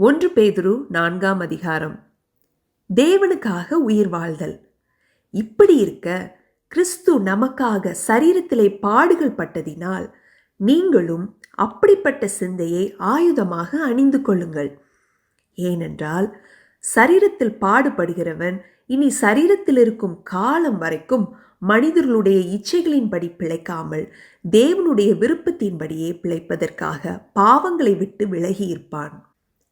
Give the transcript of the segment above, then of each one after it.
ஒன்று பேதுரு நான்காம் அதிகாரம். தேவனுக்காக உயிர் வாழ்தல். இப்படி இருக்க கிறிஸ்து நமக்காக சரீரத்திலே பாடுகள் பட்டதினால் நீங்களும் அப்படிப்பட்ட சிந்தையை ஆயுதமாக அணிந்து கொள்ளுங்கள். ஏனென்றால் சரீரத்தில் பாடுபடுகிறவன் இனி சரீரத்தில் இருக்கும் காலம் வரைக்கும் மனிதர்களுடைய இச்சைகளின்படி பிழைக்காமல் தேவனுடைய விருப்பத்தின்படியே பிழைப்பதற்காக பாவங்களை விட்டு விலகி இருப்பான்.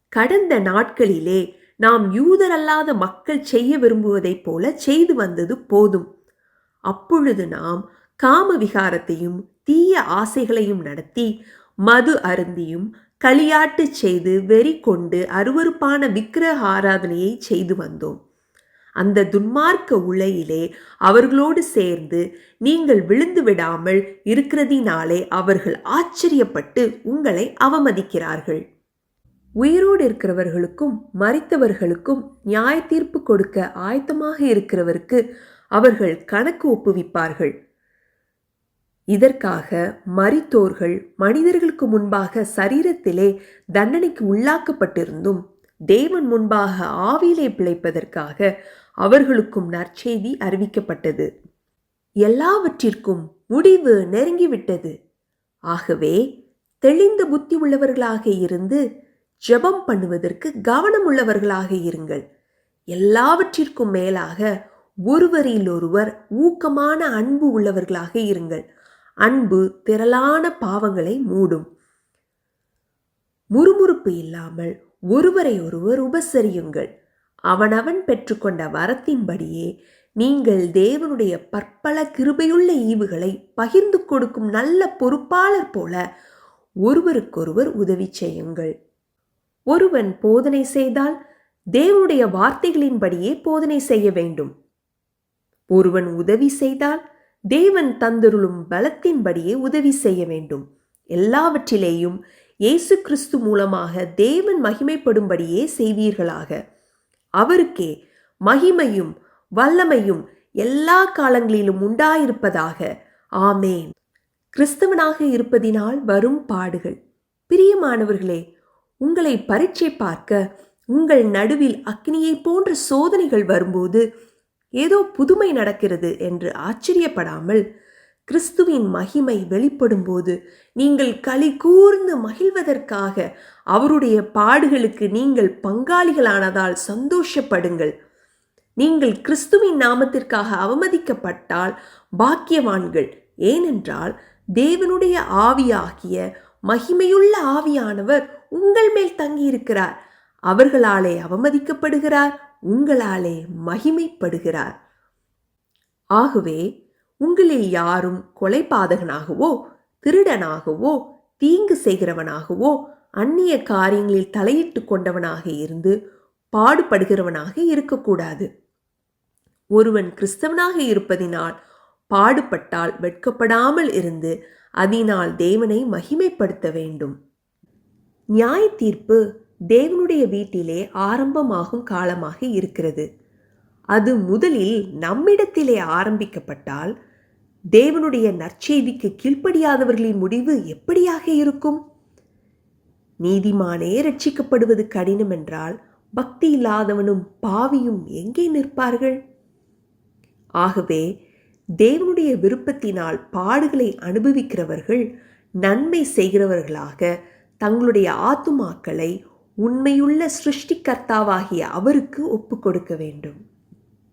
கடந்த நாட்களிலே நாம் யூதரல்லாத மக்கள் செய்ய விரும்புவதைப் போல செய்து வந்தது போதும். அப்பொழுது நாம் காம விகாரத்தையும் தீய ஆசைகளையும் நடத்தி மது அருந்தியும் களியாட்டு செய்து வெறி கொண்டு அருவருப்பான விக்கிரக ஆராதனையை செய்து வந்தோம். அந்த துன்மார்க்க உலையிலே அவர்களோடு சேர்ந்து நீங்கள் விழுந்து விடாமல் இருக்கிறதினாலே அவர்கள் ஆச்சரியப்பட்டு உங்களை அவமதிக்கிறார்கள். உயிரோடு இருக்கிறவர்களுக்கும் மறித்தவர்களுக்கும் நியாய தீர்ப்பு கொடுக்க ஆயத்தமாக இருக்கிறவருக்கு அவர்கள் கணக்கு ஒப்புவிப்பார்கள். இதற்காக மரித்தோர்கள் மனிதர்களுக்கு முன்பாக சரீரத்திலே தண்டனைக்கு உள்ளாக்கப்பட்டிருந்தும் தேவன் முன்பாக ஆவியிலே பிழைப்பதற்காக அவர்களுக்கும் நற்செய்தி அறிவிக்கப்பட்டது. எல்லாவற்றிற்கும் முடிவு நெருங்கிவிட்டது. ஆகவே தெளிந்த புத்தி உள்ளவர்களாக இருந்து ஜெபம் பண்ணுவதற்கு கவனம் உள்ளவர்களாக இருங்கள். எல்லாவற்றிற்கும் மேலாக ஒருவரில் ஒருவர் ஊக்கமான அன்பு உள்ளவர்களாக இருங்கள். அன்பு திரளான பாவங்களை மூடும். முறுமுறுப்பு இல்லாமல் ஒருவரை ஒருவர் உபசரியுங்கள். அவனவன் பெற்றுக்கொண்ட வரத்தின்படியே நீங்கள் தேவனுடைய பற்பல கிருபையுள்ள ஈவுகளை பகிர்ந்து கொடுக்கும் நல்ல பொறுப்பாளர் போல ஒருவருக்கொருவர் உதவி செய்யுங்கள். ஒருவன் போதனை செய்தால் தேவனுடைய வார்த்தைகளின்படியே போதனை செய்ய வேண்டும். ஒருவன் உதவி செய்தால் தேவன் தந்தருளும் பலத்தின்படியே உதவி செய்ய வேண்டும். எல்லாவற்றிலேயும் இயேசு கிறிஸ்து மூலமாக தேவன் மகிமைப்படும்படியே செய்வீர்களாக. அவருக்கே மகிமையும் வல்லமையும் எல்லா காலங்களிலும் உண்டாயிருப்பதாக. ஆமேன். கிறிஸ்தவனாக இருப்பதினால் வரும் பாடுகள். பிரியமானவர்களே உங்களை பரீட்சை பார்க்க உங்கள் நடுவில் அக்னியைப் போன்ற சோதனைகள் வரும்போது ஏதோ புதுமை நடக்கிறது என்று ஆச்சரியப்படாமல் கிறிஸ்துவின் மகிமை வெளிப்படும்போது நீங்கள் களி கூர்ந்து மகிழ்வதற்காக அவருடைய பாடுகளுக்கு நீங்கள் பங்காளிகளானதால் சந்தோஷப்படுங்கள். நீங்கள் கிறிஸ்துவின் நாமத்திற்காக அவமதிக்கப்பட்டால் பாக்கியவான்கள். ஏனென்றால் தேவனுடைய ஆவியாகிய மகிமையுள்ள ஆவியானவர் உங்கள் மேல் தங்கியிருக்கிறார். அவர்களாலே அவமதிக்கப்படுகிறார் உங்களாலே மகிமைப்படுகிறார். ஆகவே உங்களில் யாரும் கொலைபாதகனாகவோ திருடனாகவோ தீங்கு செய்கிறவனாகவோ அந்நிய காரியங்களில் தலையிட்டு கொண்டவனாக இருந்து பாடுபடுகிறவனாக இருக்கக்கூடாது. ஒருவன் கிறிஸ்தவனாக இருப்பதினால் பாடுபட்டால் வெட்கப்படாமல் இருந்து அதனால் தேவனை மகிமைப்படுத்த வேண்டும். நியாய தீர்ப்பு தேவனுடைய வீட்டிலே ஆரம்பமாகும் காலமாக இருக்கிறது. அது முதலில் நம்மிடத்திலே ஆரம்பிக்கப்பட்டால் தேவனுடைய நற்செய்திக்கு கீழ்ப்படியாதவர்களின் முடிவு எப்படியாக இருக்கும்? நீதிமானே ரட்சிக்கப்படுவது கடினம் என்றால் பக்தி இல்லாதவனும் பாவியும் எங்கே நிற்பார்கள்? ஆகவே தேவனுடைய விருப்பத்தினால் பாடுகளை அனுபவிக்கிறவர்கள் நன்மை செய்கிறவர்களாக தங்களுடைய ஆத்துமாக்களை உண்மையுள்ள சிருஷ்டிகர்த்தாவாகிய அவருக்கு ஒப்பு கொடுக்க வேண்டும்.